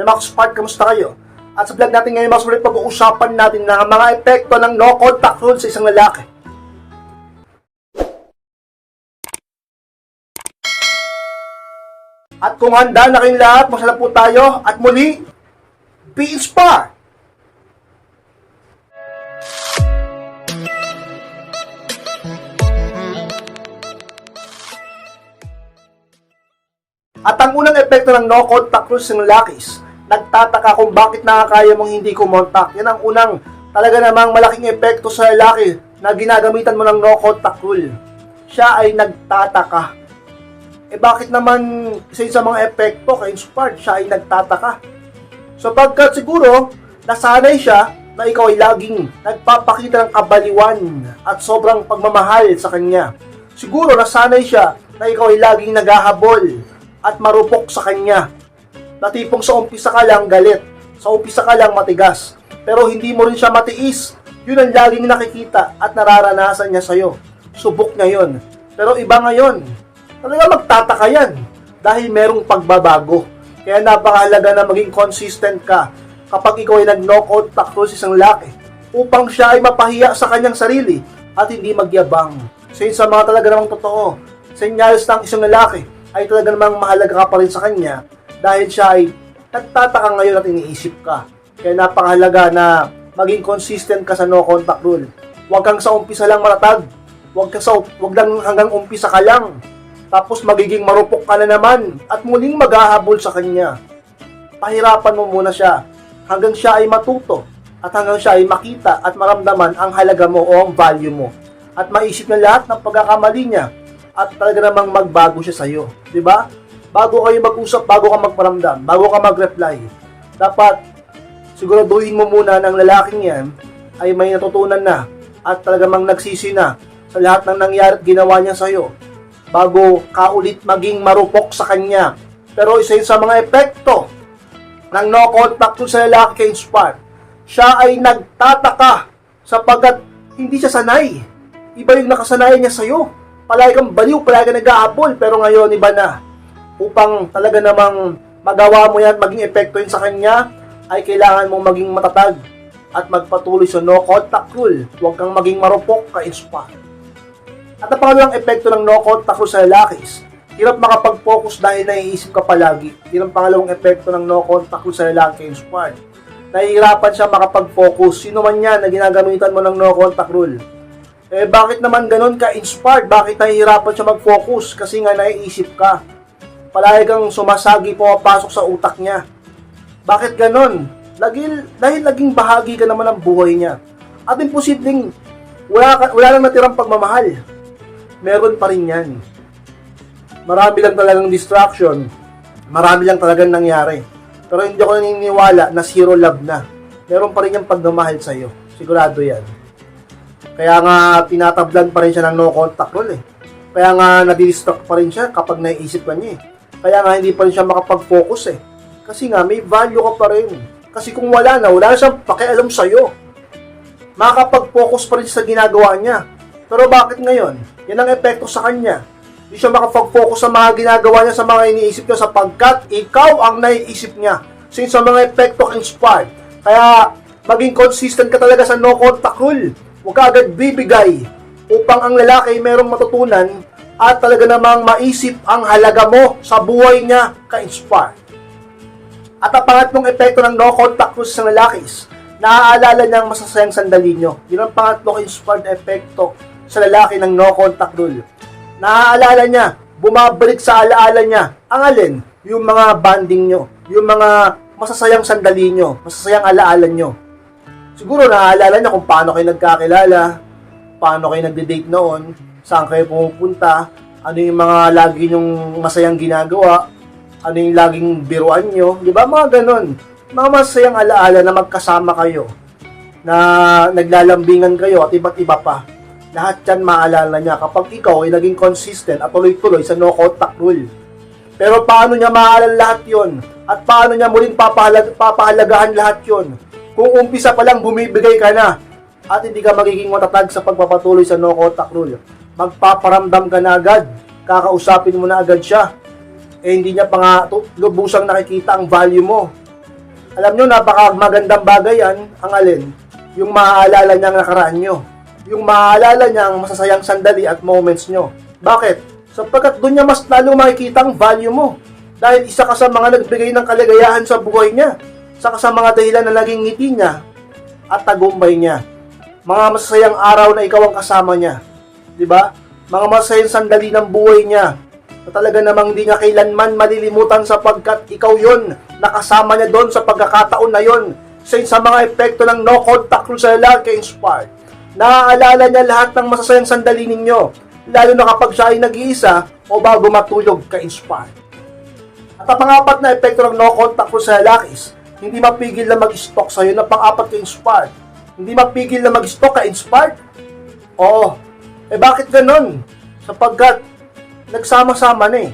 Hey mga Spark, kamusta kayo? At sa vlog natin ngayon, mga sulit pag-uusapan natin ng mga epekto ng no contact rule sa isang lalaki. At kung handa na kayong lahat, masala po tayo at muli, be inspired! At ang unang epekto ng no contact rules ng lalakis, nagtataka kung bakit nakakaya mong hindi kumontak. Yan ang unang talaga namang malaking epekto sa lalaki na ginagamitan mo ng no contact rule. Siya ay nagtataka. Eh bakit naman isa sa mga epekto kay Inspired, siya ay nagtataka. Sapagkat siguro, nasanay siya na ikaw ay laging nagpapakita ng kabaliwan at sobrang pagmamahal sa kanya. Siguro nasanay siya na ikaw ay laging naghahabol at marupok sa kanya. Na tipong sa umpisa ka lang galit, sa umpisa ka lang matigas, pero hindi mo rin siya matiis. Yun ang laging nakikita at nararanasan niya sa'yo. Subok niya yun. Pero iba ngayon, talaga magtataka yan dahil merong pagbabago. Kaya napakahalaga na maging consistent ka kapag ikaw ay nag-no contact rules isang laki upang siya ay mapahiya sa kanyang sarili at hindi magyabang. Since sa mga talaga namang totoo, senyales ng isang lalaki ay talaga namang mahalaga ka pa rin sa kanya dahil siya ay nagtataka ngayon at iniisip ka. Kaya napakahalaga na maging consistent ka sa no contact rule. Huwag kang sa umpisa lang matatag. Huwag ka sa huwag lang hanggang umpisa ka lang. Tapos magiging marupok ka na naman at muling maghahabol sa kanya. Pahirapan mo muna siya hanggang siya ay matuto at hanggang siya ay makita at maramdaman ang halaga mo o ang value mo. At maisip na lahat ng pagkakamali niya at talaga namang magbago siya sa'yo. Di ba? Bago kayo mag-usap, bago ka magparamdam, bago ka mag-reply, dapat siguraduhin mo muna ng lalaking yan ay may natutunan na at talagang nagsisi na sa lahat ng nangyari at ginawa niya sa'yo bago ka ulit maging marupok sa kanya. Pero isa yun sa mga epekto ng no contact sa lalaki kay Inspire. Siya ay nagtataka sapagkat hindi siya sanay. Iba yung nakasanayan niya sa'yo. Palagi kang baliw, palagi kang nag-aabol, pero ngayon iba na. Upang talaga namang magawa mo yan, maging epekto yun sa kanya, ay kailangan mong maging matatag at magpatuloy sa no contact rule. Huwag kang maging marupok ka Inspire. At ang pangalawang epekto ng no contact rule sa lalakis, hirap makapag-focus dahil naiisip ka palagi. Yun ang pangalawang epekto ng no contact rule sa lalaki inspired. Nahihirapan siya makapag-focus. Sino man yan na ginagamitan mo ng no contact rule. Eh bakit naman ganun ka inspired? Bakit nahihirapan siya mag-focus? Kasi nga naiisip ka. Palagi kang sumasagi pumapasok sa utak niya. Bakit ganun? Lagi, dahil naging bahagi ka naman ng buhay niya. At imposibleng wala, ka- wala lang natirang pagmamahal. Meron pa rin yan marami lang talagang distraction, marami lang talagang nangyari. Pero hindi ako naniniwala na zero love na. Meron pa rin yung pagmamahal sa'yo. Sigurado yan. Kaya nga, tinatablan pa rin siya ng no contact rule eh. Kaya nga, nadidistract pa rin siya kapag naiisip ka niya eh. Kaya nga, hindi pa rin siya makapag-focus eh. Kasi nga, may value ka pa rin. Kasi kung wala na, wala na siyang pakialam sa'yo. Makakapag-focus pa rin siya sa ginagawa niya. Pero bakit ngayon? Yan ang epekto sa kanya hindi siya makapag-focus sa mga ginagawa niya sa mga iniisip niya sapagkat ikaw ang naiisip niya. Since sa mga epekto kang inspired. Kaya maging consistent ka talaga sa no contact rule. Huwag ka agad bibigay upang ang lalaki merong matutunan at talaga namang maisip ang halaga mo sa buhay niya ka-inspire. At ang pangatlong epekto ng no contact rule sa lalakis, naaalala niya ang masasayang sandali niyo. Yun ang pangatlong inspired epekto sa lalaki ng no contact rule naaalala niya, bumabalik sa alaala niya, ang alin, yung mga banding nyo, yung mga masasayang sandali nyo, masasayang alaala nyo. Siguro naaalala niya kung paano kayo nagkakilala, paano kayo nagde-date noon, saan kayo pumupunta, ano yung mga lagi nyong masayang ginagawa, ano yung laging biruan nyo, di ba mga ganon. Mga masayang alaala na magkasama kayo, na naglalambingan kayo at iba't iba pa lahat yan maalala niya kapag ikaw ay naging consistent at tuloy-tuloy sa no contact rule. Pero paano niya maaalala lahat yon? At paano niya muling papahalag, papahalagahan lahat yon? Kung umpisa pa lang bumibigay ka na at hindi ka magiging matatag sa pagpapatuloy sa no contact rule. Magpaparamdam ka na agad. Kakausapin mo na agad siya. Eh hindi niya pa nga lubusang nakikita ang value mo. Alam nyo, napaka magandang bagay yan, ang alin, yung maaalala niya ang nakaraan nyo. Yung maaalala niya ang masasayang sandali at moments nyo. Bakit? Sapagkat doon niya mas lalong makikita ang value mo. Dahil isa ka sa mga nagbigay ng kaligayahan sa buhay niya. Isa ka sa mga dahilan na naging ngiti niya at tagumpay niya. Mga masasayang araw na ikaw ang kasama niya. Di ba? Mga masasayang sandali ng buhay niya na talaga namang hindi niya kailanman malilimutan sapagkat ikaw yon nakasama niya doon sa pagkakataon na yon sa sa mga epekto ng no contact rule sa lalaki inspired. Naaalala niya lahat ng masasayang sandali ninyo, lalo na kapag siya ay nag-iisa o bago matulog ka-inspired. At ang pangapat na epekto ng no contact rule sa lalaki is, hindi mapigil na mag-stalk sa'yo na pang-apat ka-inspired. Hindi mapigil na mag-stalk ka-inspired? Oo. Eh bakit ganun? Sapagkat nagsama-sama na eh.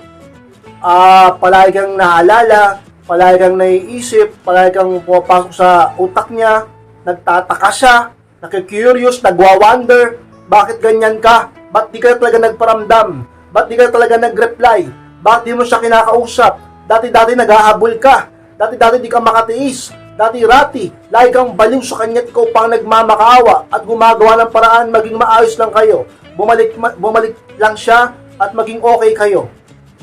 Ah, palagi kang naalala, palagi kang naiisip, palagi kang pumapasok sa utak niya, nagtataka siya, nakikurious, nagwa-wonder, bakit ganyan ka? Ba't di ka talaga nagparamdam? Ba't di ka talaga nag-reply? Bakit di mo siya kinakausap? Dati-dati nag-ahabol ka. Dati-dati di ka makatiis. Dati-rati, lagi kang baliw sa kanya ikaw pang nagmamakaawa at gumagawa ng paraan maging maayos lang kayo. Bumalik, ma- bumalik lang siya at maging okay kayo.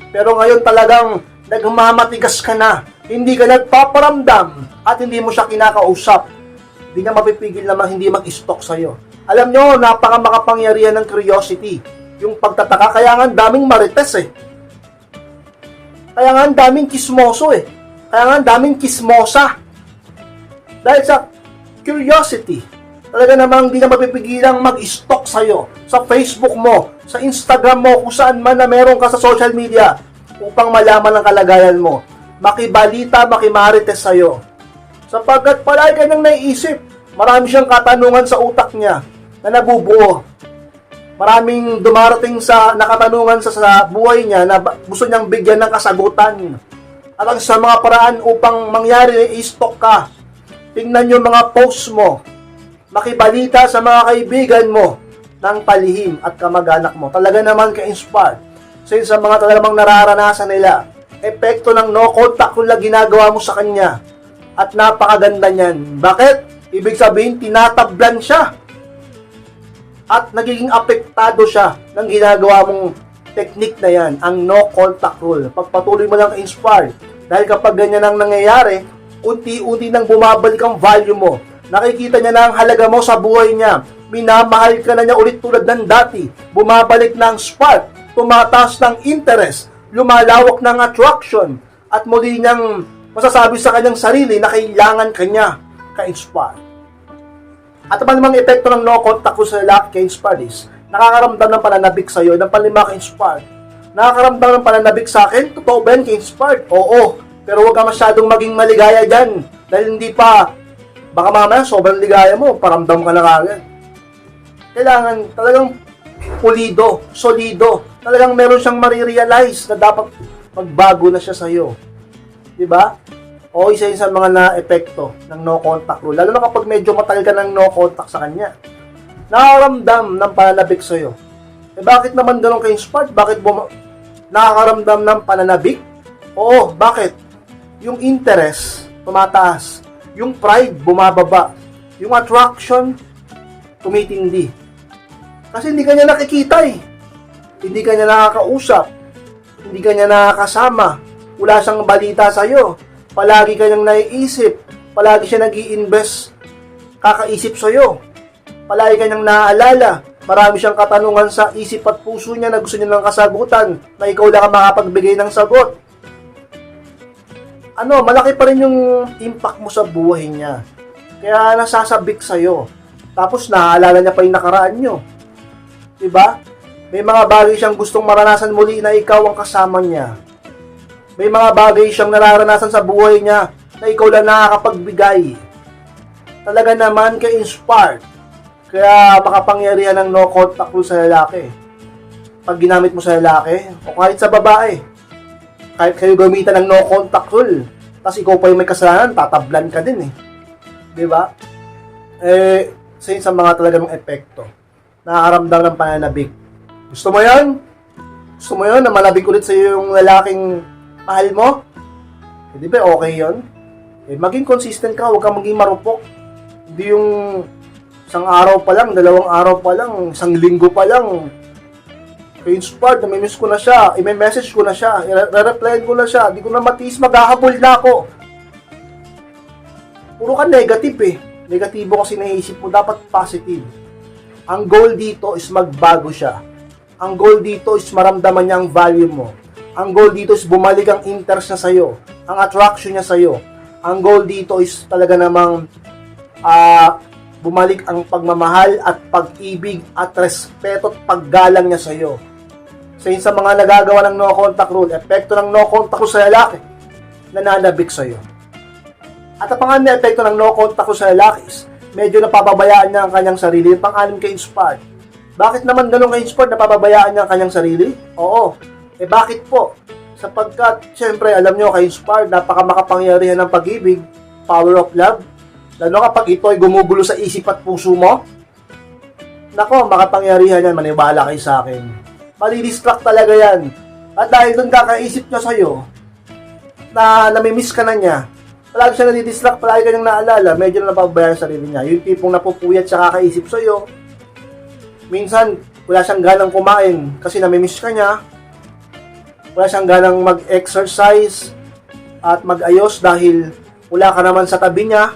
Pero ngayon talagang nagmamatigas ka na. Hindi ka nagpaparamdam at hindi mo siya kinakausap. Hindi niya mapipigil naman hindi mag-stalk sa'yo. Alam nyo, napaka makapangyarihan ng curiosity. Yung pagtataka, kaya nga daming marites eh. Kaya nga daming kismoso eh. Kaya nga daming kismosa. Dahil sa curiosity, talaga namang hindi na mapipigilang mag-stalk sa'yo sa Facebook mo, sa Instagram mo, kung saan man na meron ka sa social media upang malaman ang kalagayan mo. Makibalita, makimarites sa'yo. Sapagkat palagi ka nang naiisip, marami siyang katanungan sa utak niya na nabubuo. Maraming dumarating sa nakatanungan sa, sa buhay niya na gusto niyang bigyan ng kasagutan. At ang sa mga paraan upang mangyari, i-stalk ka. Tingnan yung mga posts mo. Makibalita sa mga kaibigan mo ng palihim at kamag-anak mo. Talaga naman ka-inspired. Since sa mga talagang nararanasan nila, epekto ng no contact kung ginagawa mo sa kanya. At napakaganda niyan. Bakit? Ibig sabihin, tinatablan siya. At nagiging apektado siya ng ginagawa mong technique na yan, ang no contact rule. Pagpatuloy mo lang inspired. Dahil kapag ganyan ang nangyayari, unti-unti nang bumabalik ang value mo. Nakikita niya na ang halaga mo sa buhay niya. Minamahal ka na niya ulit tulad ng dati. Bumabalik na spark. Tumataas ng interest. Lumalawak ng attraction. At muli niyang masasabi sa kanyang sarili na kailangan kanya ka-inspire. At ang namang epekto ng no contact ko sa lalaki ka-inspired is, nakakaramdam ng pananabik sa'yo, ng panlima ka-inspired. Nakakaramdam ng pananabik sa akin, totoo ba yan ka-inspired? Oo, pero huwag ka masyadong maging maligaya dyan. Dahil hindi pa, baka mamaya sobrang ligaya mo, paramdam ka na kagad. Kailangan talagang pulido, solido. Talagang meron siyang marirealize na dapat magbago na siya sa'yo. Di ba? O isa yun sa mga na-epekto ng no contact rule. Lalo na kapag medyo matagal ka ng no contact sa kanya. Nakakaramdam ng pananabik sa'yo. Eh bakit naman ganun kayo inspired? Bakit buma- nakakaramdam ng pananabik? Oo, bakit? Yung interest, tumataas. Yung pride, bumababa. Yung attraction, tumitindi. Kasi hindi ka niya nakikita eh. Hindi ka niya nakakausap. Hindi ka niya nakakasama. Wala siyang balita sa'yo. Palagi ka niyang naiisip. Palagi siya nag invest kakaisip sa'yo. Palagi ka niyang naaalala. Marami siyang katanungan sa isip at puso niya na gusto niya ng kasagutan na ikaw lang ang makapagbigay ng sagot. Ano, malaki pa rin yung impact mo sa buhay niya. Kaya nasasabik sa'yo. Tapos naaalala niya pa yung nakaraan nyo. Diba? May mga bagay siyang gustong maranasan muli na ikaw ang kasama niya. May mga bagay siyang nararanasan sa buhay niya na ikaw lang nakakapagbigay. Talaga naman ka-inspired. Kaya makapangyarihan ng no contact rule sa lalaki. Pag ginamit mo sa lalaki, o kahit sa babae, kahit kayo gamitan ng no contact rule, tapos ikaw pa yung may kasalanan, tatablan ka din eh. Di ba? Eh, sa sa mga talagang epekto, nakakaramdam ng pananabik. Gusto mo yan? Gusto mo yun na malabik ulit sa yung lalaking mahal mo? Hindi ba okay yon? Eh, maging consistent ka, huwag kang maging marupok. Hindi yung isang araw pa lang, dalawang araw pa lang, isang linggo pa lang, ka-inspired, namimiss ko na siya, i-message ko na siya, i-reply ko na siya, di ko na matiis, maghahabol na ako. Puro ka negative eh. Negatibo kasi naisip mo, dapat positive. Ang goal dito is magbago siya. Ang goal dito is maramdaman niya ang value mo. Ang goal dito is bumalik ang interest niya sa'yo. Ang attraction niya sa'yo. Ang goal dito is talaga namang ah, bumalik ang pagmamahal at pag-ibig at respeto at paggalang niya sa'yo. So yun sa mga nagagawa ng no contact rule, epekto ng no contact rule sa lalaki, nananabik sa'yo. At ang pangalan na epekto ng no contact rule sa lalaki is, medyo napapabayaan niya ang kanyang sarili. Yung pang-anim kay inspired. Bakit naman ganun kay inspired, napapabayaan niya ang kanyang sarili? Oo. Eh bakit po? Sapagkat, syempre, alam nyo, kay inspired, napaka makapangyarihan ng pag-ibig, power of love. Lalo kapag ito ay gumugulo sa isip at puso mo, nako, makapangyarihan yan, maniwala kayo sa akin. Malidistract talaga yan. At dahil doon kakaisip niya sa'yo, na namimiss ka na niya, palagi siya nadidistract, palagi ka niyang naalala, medyo na napabayaan sa sarili niya. Yung tipong napupuyat siya kakaisip sa'yo, minsan, wala siyang ganang kumain kasi namimiss ka niya, wala siyang ganang mag-exercise at mag-ayos dahil wala ka naman sa tabi niya,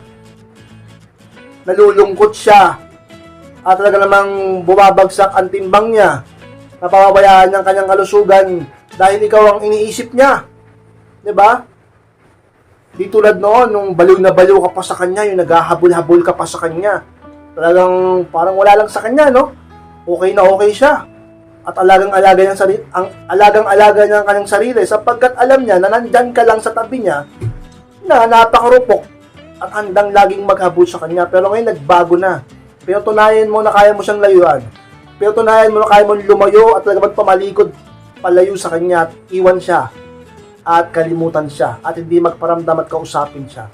nalulungkot siya, at talaga namang bumabagsak ang timbang niya, napapabayaan ng kanyang kalusugan dahil ikaw ang iniisip niya. 'Di ba? Di tulad noon, nung baliw na baliw ka pa sa kanya, yung naghahabol-habol ka pa sa kanya. Talagang parang wala lang sa kanya, no? Okay na okay siya. At alagang-alaga niya sarili, ang alagang-alaga niya ang kanyang sarili sapagkat alam niya na nandyan ka lang sa tabi niya na napakarupok at handang laging maghabol sa kanya. Pero ngayon nagbago na. Pero tunayan mo na kaya mo siyang layuan. Pero tunayan mo na kaya mo lumayo at talaga magpamalikod palayo sa kanya at iwan siya at kalimutan siya at hindi magparamdam at kausapin siya.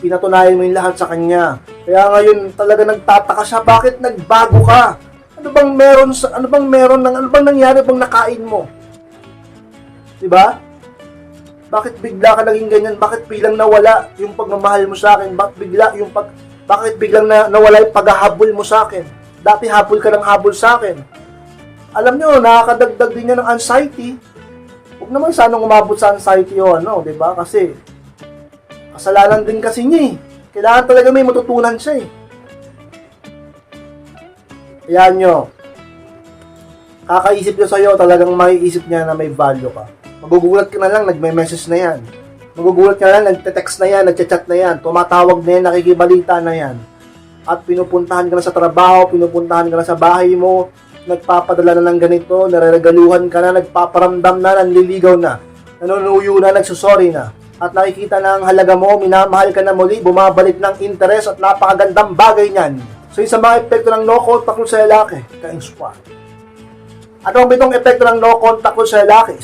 Pinatunayan mo yung lahat sa kanya. Kaya ngayon talaga nagtataka siya, bakit nagbago ka? Ano bang meron sa ano bang meron ng ano bang nangyari bang nakain mo? 'Di ba? Bakit bigla ka naging ganyan? Bakit biglang nawala yung pagmamahal mo sa akin? Bakit bigla yung pag bakit biglang na, nawala yung paghahabol mo sa akin? Dati habol ka ng habol sa akin. Alam nyo, nakakadagdag din yan ng anxiety. Huwag naman sanang umabot sa anxiety o ano, di ba? Kasi, kasalanan din kasi niya eh. Kailangan talaga may matutunan siya eh. Ayan nyo. Kakaisip niya sa'yo, talagang maiisip niya na may value ka. Magugulat ka na lang, nagme-message na yan. Magugulat ka na lang, nagte-text na yan, nagchat-chat na yan, tumatawag na yan, nakikibalita na yan. At pinupuntahan ka na sa trabaho, pinupuntahan ka na sa bahay mo, nagpapadala na ng ganito, nareregaluhan ka na, nagpaparamdam na, nanliligaw na, nanunuyo na, nagsusorry na. At nakikita na ang halaga mo, minamahal ka na muli, bumabalik ng interes at napakagandang bagay niyan. So, isa mga epekto ng no contact sa lalaki, ka-inspire. At ang bitong epekto ng no contact sa lalaki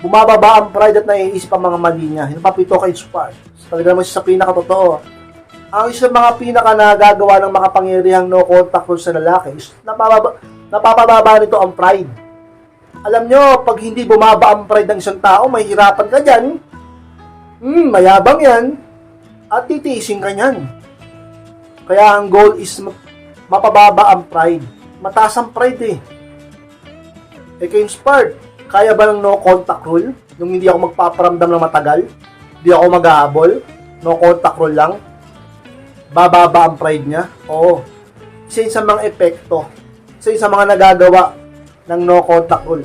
bumababa ang pride at naiisip ang mga mali niya. Yung papito ka-inspire. So, talaga naman siya sa pinakatotoo. Ang isa sa mga pinaka nagagawa ng makapangyarihang no contact rule sa lalaki is, napababa, napapababa nito ang pride. Alam nyo, pag hindi bumaba ang pride ng isang tao, mahihirapan ka dyan. Hmm, mayabang yan. At titiisin ka niyan. Kaya ang goal is ma- mapababa ang pride. Mataas ang pride eh. Eh kay inspired, kaya ba ng no contact rule? Nung hindi ako magpaparamdam ng matagal? Hindi ako maghahabol? No contact rule lang? Bababa ang pride niya? Oo. Isa sa mga epekto. Isa sa mga nagagawa ng no contact rule.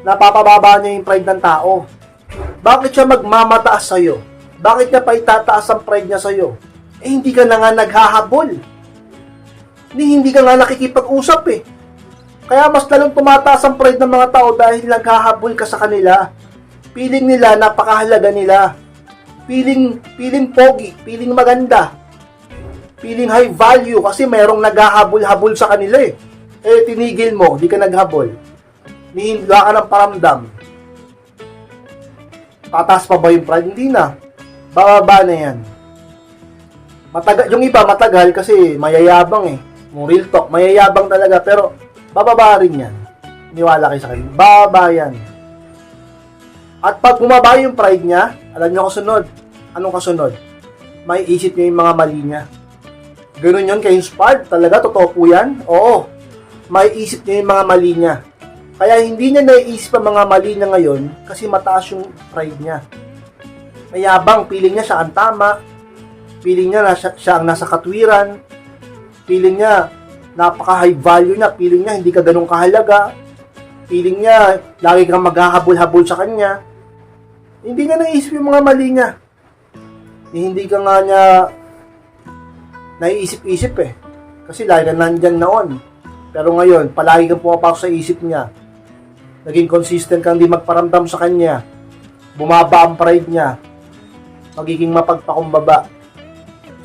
Napapababa niya yung pride ng tao. Bakit siya magmamataas sa'yo? Bakit niya pa itataas ang pride niya sa'yo? Eh, hindi ka na nga naghahabol. Hindi, hindi ka nga nakikipag-usap eh. Kaya mas lalong tumataas ang pride ng mga tao dahil naghahabol ka sa kanila. Feeling nila, napakahalaga nila. Feeling, feeling pogi, feeling maganda. Feeling high value kasi mayroong naghahabol-habol sa kanila eh. Eh, tinigil mo, di ka naghabol. Ni, wala ka ng paramdam. Tataas pa ba yung pride? Hindi na. Bababa na yan. Matagal, yung iba matagal kasi mayayabang eh. Yung real talk, mayayabang talaga pero bababa rin yan. Niwala kayo sa akin. Bababa yan. At pag bumaba yung pride niya, alam niyo ako sunod, anong kasunod? May isip niya yung mga mali niya. Ganun yun kay Inspired. Talaga, totoo po yan? Oo. May isip niya yung mga mali niya. Kaya hindi niya naiisip ang mga mali niya ngayon kasi mataas yung pride niya. Mayabang, feeling niya siya ang tama. Feeling niya na siya, siya ang nasa katwiran. Feeling niya napaka-high value niya. Feeling niya hindi ka ganun kahalaga. Feeling niya lagi kang maghahabol-habol sa kanya. Hindi niya naisip yung mga mali niya. Eh, hindi ka nga niya naiisip-isip eh. Kasi lagi ka nandyan noon. Pero ngayon, palagi kang pumapasok sa isip niya. Naging consistent kang di magparamdam sa kanya. Bumaba ang pride niya. Magiging mapagpakumbaba.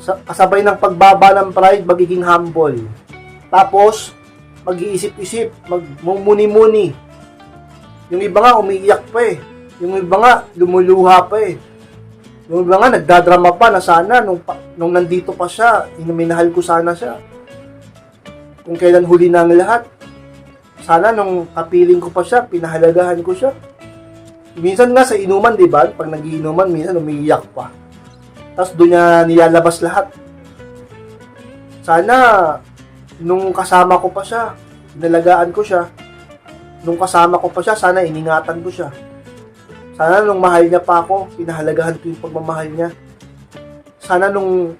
Sa, kasabay ng pagbaba ng pride, magiging humble. Tapos, mag-iisip-isip, magmumuni-muni. Yung iba nga, umiiyak pa eh. Yung iba nga, lumuluha pa eh. Yung iba nga, nagdadrama pa na sana nung, nung nandito pa siya, inaminahal ko sana siya. Kung kailan huli na ang lahat. Sana nung kapiling ko pa siya, pinahalagahan ko siya. Minsan nga sa inuman, di ba? Pag nagiinuman, minsan umiiyak pa. Tapos doon niya nilalabas lahat. Sana, nung kasama ko pa siya, inalagaan ko siya. Nung kasama ko pa siya, sana iningatan ko siya. Sana nung mahal niya pa ako, pinahalagahan ko yung pagmamahal niya. Sana nung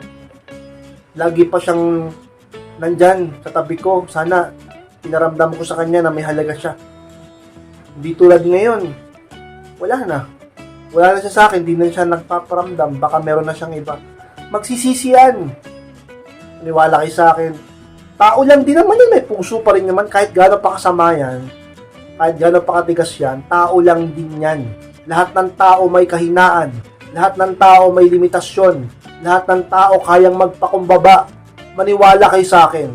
lagi pa siyang nandyan sa tabi ko, sana pinaramdam ko sa kanya na may halaga siya. Hindi tulad ngayon, wala na. Wala na siya sa akin, hindi na siya nagpaparamdam, baka meron na siyang iba. Magsisisi yan. Niwala kayo sa akin. Tao lang din naman yun, may puso pa rin naman, kahit gano'n pa kasama yan, kahit gano'n pa katigas yan, tao lang din yan. Lahat ng tao may kahinaan. Lahat ng tao may limitasyon. Lahat ng tao kayang magpakumbaba. Maniwala kayo sa akin.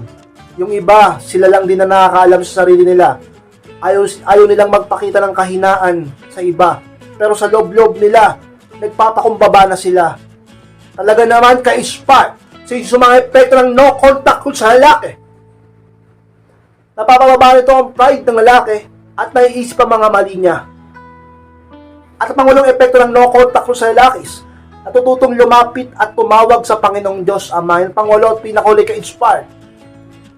Yung iba, sila lang din na nakakaalam sa sarili nila. Ayaw, ayaw nilang magpakita ng kahinaan sa iba. Pero sa loob-loob nila, nagpapakumbaba na sila. Talaga naman ka-spot sa mga epekto ng no contact rule sa lalaki. Napapababa nito ang pride ng lalaki at naiisip ang mga mali niya. At ang pangulong epekto ng no contact sa lalaki is natututong lumapit at tumawag sa Panginoong Diyos Ama. Yung pangulo at pinakuli ka-inspired.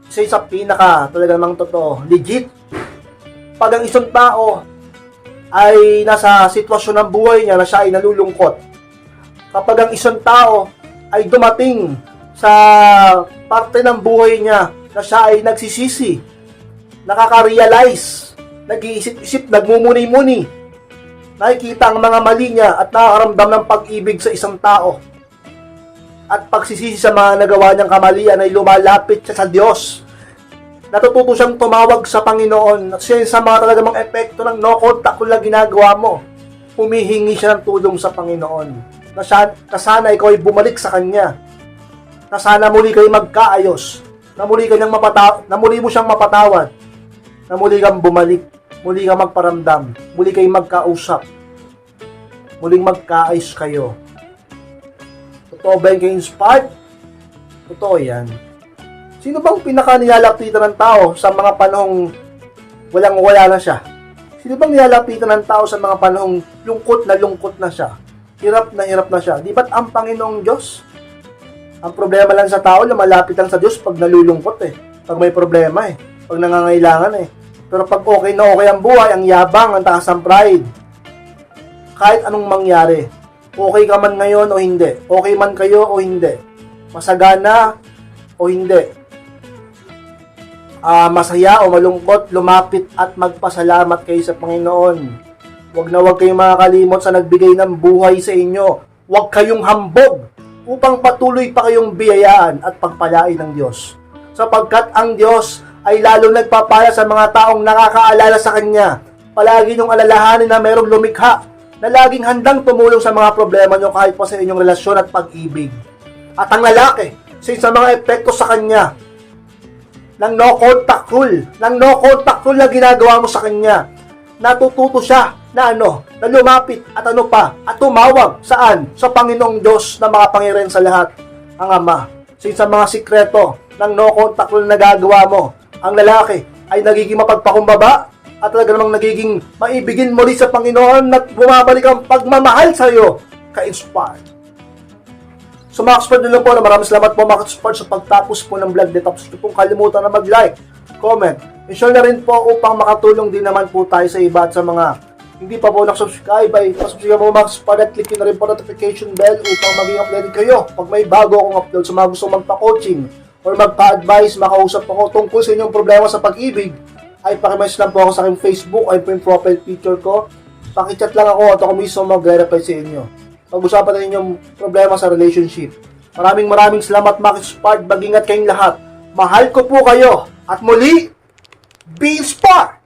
Isa sa pinaka talaga namang totoo. Legit. Pag ang isang tao ay nasa sitwasyon ng buhay niya na siya ay nalulungkot. Kapag ang isang tao ay dumating sa parte ng buhay niya na siya ay nagsisisi, nakaka-realize, nag-iisip-isip, nagmumuni-muni, nakikita ang mga mali niya at nakakaramdam ng pag-ibig sa isang tao. At pagsisisi sa mga nagawa niyang kamalian ay lumalapit siya sa Diyos. Natututo siyang tumawag sa Panginoon at siya sa mga talaga mga epekto ng no contact kung lang ginagawa mo. Humihingi siya ng tulong sa Panginoon. Na, siya, na sana ikaw ay bumalik sa Kanya. Na sana muli kayo magkaayos. Na muli, kanyang mapata- na muli mo siyang mapatawad. Na muli kang bumalik. Muli kang magparamdam. Muli kayong magkausap. Muling magkaayos kayo. Totoo ba yung inspired? Totoo yan. Sino bang pinaka nilalapitan ng tao sa mga panahong walang wala na siya? Sino bang nilalapitan ng tao sa mga panahong lungkot na lungkot na siya? Hirap na hirap na siya. Di ba't ang Panginoong Diyos? Ang problema lang sa tao, lumalapit lang sa Diyos pag nalulungkot eh. Pag may problema eh. Pag nangangailangan eh. Pero pag okay na okay ang buhay, ang yabang, ang taas ng pride, kahit anong mangyari, okay ka man ngayon o hindi, okay man kayo o hindi, masagana o hindi, ah masaya o malungkot, lumapit at magpasalamat kayo sa Panginoon. Huwag na huwag kayong makakalimot sa nagbigay ng buhay sa inyo. Huwag kayong hambog upang patuloy pa kayong biyayaan at pagpalain ng Diyos. Sapagkat ang Diyos ay lalong nagpapala sa mga taong nakakaalala sa Kanya. Palagi niyong alalahanin na mayroong lumikha na laging handang tumulong sa mga problema niyo kahit pa sa inyong relasyon at pag-ibig. At ang lalaki, since sa mga epekto sa Kanya, ng no contact rule, ng no contact rule na ginagawa mo sa kanya. Natututo siya na ano, na lumapit at ano pa, at tumawag saan? Sa Panginoong Diyos na mga pangyarihan sa lahat, ang Ama. Since sa mga sikreto ng no contact rule na nagagawa mo, ang lalaki ay nagiging mapagpakumbaba at talaga namang nagiging maibigin muli sa Panginoon at bumabalik ang pagmamahal sa iyo ka-inspired. So mga ka-sport nyo lang po na maraming salamat po mga ka-sport sa pagtapos po ng vlog. Di tapos pong kalimutan na mag-like, comment, and share na rin po upang makatulong din naman po tayo sa iba at sa mga hindi pa po nakasubscribe ay pasubscribe mo mga ka-sport at click nyo na rin po notification bell upang maging updated kayo pag may bago akong upload sa mga gusto magpa-coaching or magpa-advise, makausap ako tungkol sa inyong problema sa pag-ibig ay pakimessage lang po ako sa aking Facebook ay po yung profile picture ko. Pakichat lang ako at ako mismo magre-reply sa inyo. Pag-usapan natin yung problema sa relationship. Maraming maraming salamat mga ka-sport. Mag-ingat kayong lahat. Mahal ko po kayo. At muli, be inspired!